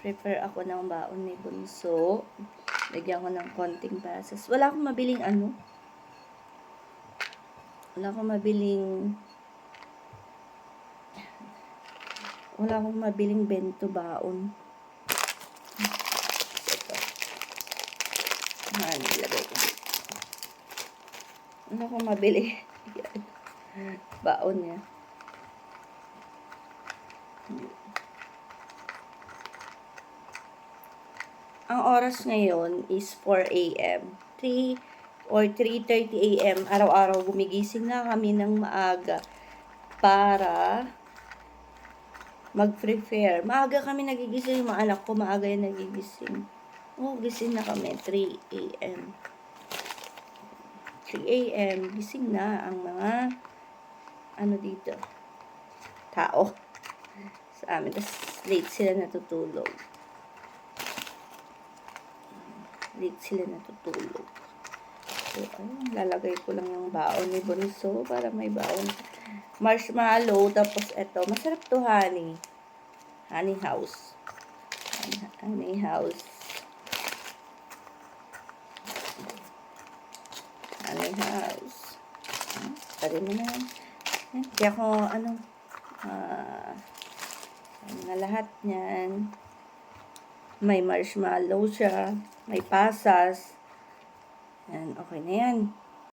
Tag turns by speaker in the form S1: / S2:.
S1: prepare ako ng baon ni Bunso. Lagyan ko ng konting pasas. Wala akong mabiling ano. Wala akong mabiling wala akong mabiling bento baon. Ito. Yan, ilagay ko. Wala akong mabili. Baon niya. Ang oras ngayon is 4 a.m. 3 or 3.30 a.m. Araw-araw gumigising na kami ng maaga para mag-prepare. Maaga kami nagigising. Mga anak ko, maaga yan nagigising. Oh, gising na kami. 3 a.m. 3 a.m. Gising na ang mga ano dito, tao sa amin. Tapos late sila natutulog. Late sila natutulog. So, ayun, lalagay ko lang yung baon ni Bonso para may baon. Marshmallow, tapos eto, masarap to honey. Honey house. Honey house. Honey house. Tari mo na yan. Kaya ko, ano, ah, ano na lahat niyan. May marshmallow siya. May pasas. Yan, okay na yan.